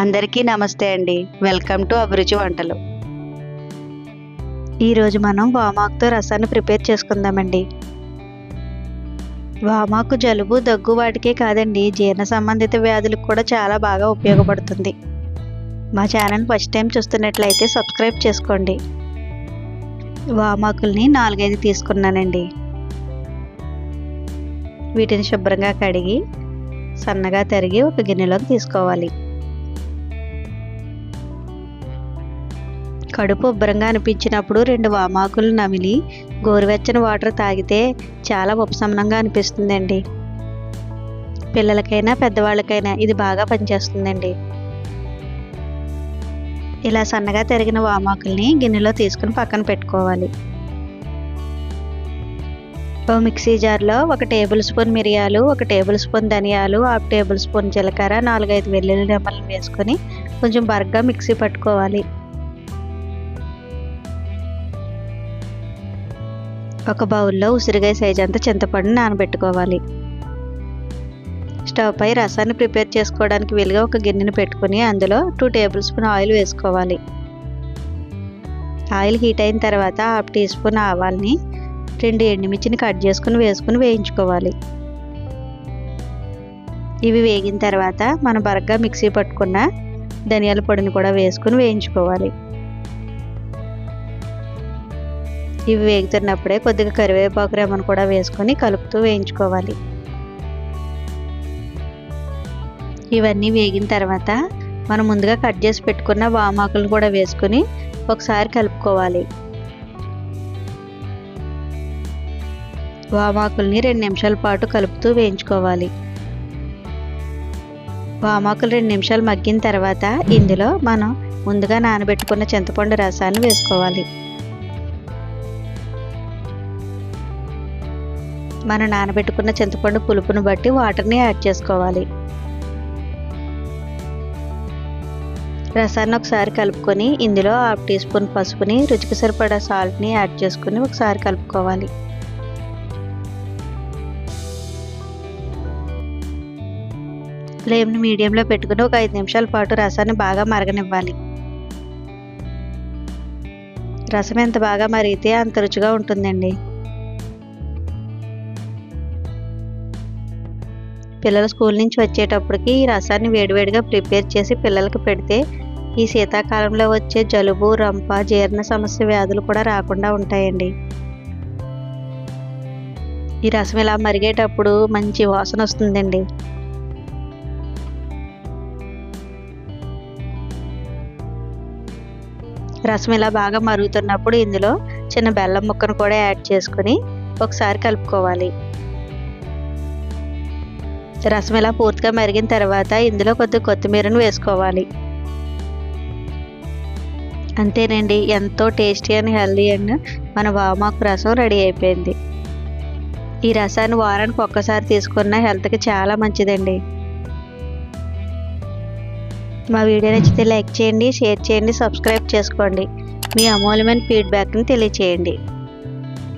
అందరికీ నమస్తే అండి. వెల్కమ్ టు అభిరుచి వంటలు ఈరోజు మనం వామాకుతో రసాన్ని ప్రిపేర్ చేసుకుందామండి. వామాకు జలుబు దగ్గు వాటికే కాదండి. జీర్ణ సంబంధిత వ్యాధులకు కూడా చాలా బాగా ఉపయోగపడుతుంది. మా ఛానల్ ఫస్ట్ టైం చూస్తున్నట్లయితే సబ్స్క్రైబ్ చేసుకోండి. వామాకుల్ని నాలుగైదు తీసుకున్నానండి. వీటిని శుభ్రంగా కడిగి సన్నగా తరిగి ఒక గిన్నెలోకి తీసుకోవాలి. కడుపు ఉబ్బరంగా అనిపించినప్పుడు రెండు వామాకులు నమిలి గోరువెచ్చని వాటర్ తాగితే చాలా ఉపశమనంగా అనిపిస్తుందండి. పిల్లలకైనా పెద్దవాళ్ళకైనా ఇది బాగా పనిచేస్తుందండి. ఇలా సన్నగా తరిగిన వామాకుల్ని గిన్నెలో తీసుకుని పక్కన పెట్టుకోవాలి. ఓ మిక్సీ జార్లో ఒక టేబుల్ స్పూన్ మిరియాలు ఒక టేబుల్ స్పూన్ ధనియాలు హాఫ్ టేబుల్ స్పూన్ జీలకర్ర నాలుగైదు వెల్లుల్లి రెమ్మలను వేసుకొని కొంచెం బరగ్గా మిక్సీ పట్టుకోవాలి. ఒక బౌల్లో ఉసిరికాయ సైజ్ అంతా చింతపండు నానబెట్టుకోవాలి. స్టవ్ పై రసాన్ని ప్రిపేర్ చేసుకోవడానికి వీలుగా ఒక గిన్నెను పెట్టుకుని అందులో టూ టేబుల్ స్పూన్ ఆయిల్ వేసుకోవాలి. ఆయిల్ హీట్ అయిన తర్వాత హాఫ్ టీ స్పూన్ ఆవాల్ని రెండు ఎండుమిర్చిని కట్ చేసుకుని వేసుకుని వేయించుకోవాలి. ఇవి వేగిన తర్వాత మనం బరగ్గా మిక్సీ పట్టుకున్న ధనియాల పొడిని కూడా వేసుకుని వేయించుకోవాలి. ఇవి వేగుతున్నప్పుడే కొద్దిగా కరివేపాకు రెమ్మను కూడా వేసుకొని కలుపుతూ వేయించుకోవాలి. ఇవన్నీ వేగిన తర్వాత మనం ముందుగా కట్ చేసి పెట్టుకున్న వామాకులు కూడా వేసుకుని ఒకసారి కలుపుకోవాలి. వామాకుల్ని రెండు నిమిషాల పాటు కలుపుతూ వేయించుకోవాలి. వామాకులు రెండు నిమిషాలు మగ్గిన తర్వాత ఇందులో మనం ముందుగా నానబెట్టుకున్న చింతపండు రసాన్ని వేసుకోవాలి. మనం నానబెట్టుకున్న చింతపండు పులుపును బట్టి వాటర్ని యాడ్ చేసుకోవాలి. రసాన్ని ఒకసారి కలుపుకొని ఇందులో హాఫ్ టీ స్పూన్ పసుపుని రుచికి సరిపడా సాల్ట్ని యాడ్ చేసుకుని ఒకసారి కలుపుకోవాలి. ఫ్లేమ్ని మీడియంలో పెట్టుకుని ఒక ఐదు నిమిషాల పాటు రసాన్ని బాగా మరగనివ్వాలి. రసం ఎంత బాగా మరిగితే అంత రుచిగా ఉంటుందండి. పిల్లలు స్కూల్ నుంచి వచ్చేటప్పటికి ఈ రసాన్ని వేడివేడిగా ప్రిపేర్ చేసి పిల్లలకు పెడితే ఈ శీతాకాలంలో వచ్చే జలుబు రంప జీర్ణ సమస్య వ్యాధులు కూడా రాకుండా ఉంటాయండి. ఈ రసం ఇలా మరిగేటప్పుడు మంచి వాసన వస్తుందండి. రసం ఇలా బాగా మరుగుతున్నప్పుడు ఇందులో చిన్న బెల్లం ముక్కను కూడా యాడ్ చేసుకుని ఒకసారి కలుపుకోవాలి. రసం ఇలా పూర్తిగా మరిగిన తర్వాత ఇందులో కొద్ది కొత్తిమీరను వేసుకోవాలి. అంతేనండి ఎంతో టేస్టీ అండ్ హెల్దీ అండ్ మన వామాకు రసం రెడీ అయిపోయింది. ఈ రసాన్ని వారానికి ఒక్కసారి తీసుకున్న హెల్త్కి చాలా మంచిదండి. మా వీడియో నచ్చితే లైక్ చేయండి షేర్ చేయండి సబ్స్క్రైబ్ చేసుకోండి. మీ అమూల్యమైన ఫీడ్బ్యాక్ని తెలియచేయండి.